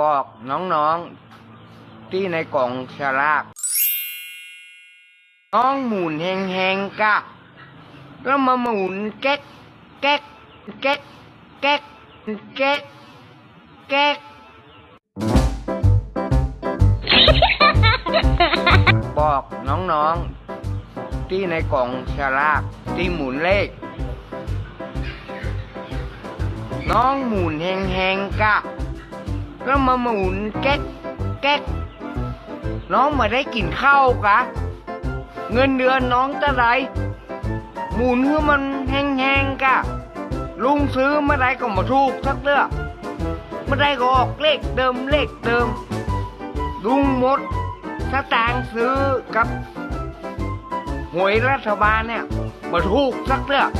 บอกน้องๆที่ในกล่องฉลาก น้องหมุนแหงๆกะแล้วมาหมุนแก๊กแก๊กแก๊กแก๊กแก๊กแก๊กบอกน้องๆที่ในกล่องฉลากที่หมุนเลข น้องหมุนแหงๆกะ แล้วมาหมุนแก๊กแก๊กน้องมาได้กินข้าวกะ เงินเดือนน้องจะไรหมุนให้มันแห้งๆกะ ลุงซื้อมาได้ก็มาถูกสักเลือกมาได้ก็ออกเลขเดิมเลขเดิม ลุงหมดสตางค์ซื้อกับหวยรัฐบาลเนี่ยมาถูกสักเลือก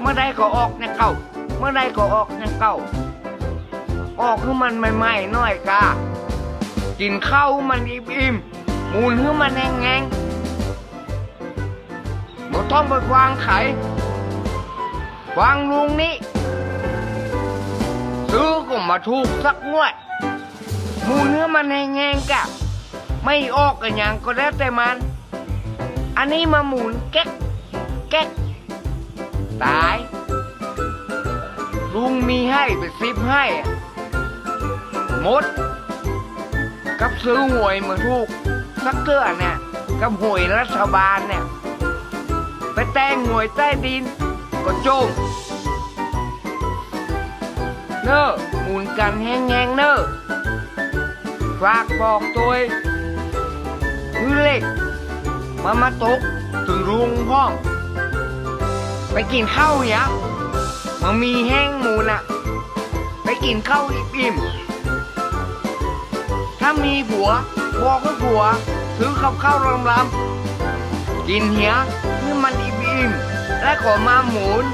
เมื่อใดก็ออกเนี่ยเก่าเมื่อใดก็ออกเนี่ยเก่า ออกให้มันใหม่ๆหน่อยกะกินข้าวมันอิ่มๆมุนให้มันแห้งๆบ่ต้องไปวางไข่วางลุงนี้ซื้อก็มาถูกสักงวดหมุนให้มันแห้งๆกะ ไม่ออกกันอย่างก็แล้วแต่มัน อันนี้มาหมุนแก๊กแก๊กตาย ลุงมีให้ไปสิบให้ มด กับซื้อหวยมาถูกสักเทื่อเนี่ย กับหวยรัฐบาลเนี่ย ไปแต่งหวยใต้ดิน ก็จมเนอะหมุนกันแห้งๆเนอะฝากบอกตัวคือเล็ก มามาตกถึงรุงห้อง ไปกินข้าวเนี่ยมันมีแห้งหมูน่ะ ไปกินข้าวอิ่มๆ ถ้ามีผัวบอกให้ผัวซื้อกับข้าวลำลำๆกินเหียนี่มันอิ่มๆและก็มาหมุน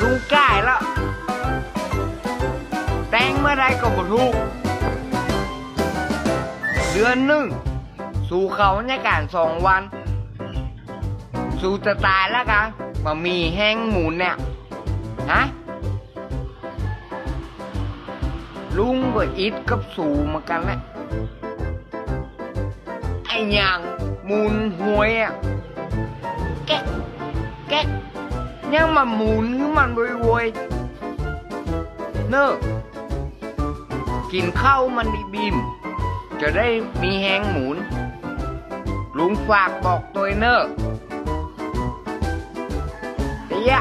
ลุงก่ายแล้วแต่งเมื่อไรก็บ่ถูก เดือนหนึ่ง สู่เขาในการสองวัน สู่จะตายแล้วกันมามีแห้งหมูเนี่ย ลุงก็อิดกับสู่มากันแหละไอ้หยังหมุนหวยอะแก๊กแก๊กยังมาหมุนให้มันโวยๆเนอะกินข้าวมันดีบิมจะได้มีแหงหมุน ลุงฝากบอกตัวเนอะเตี้ย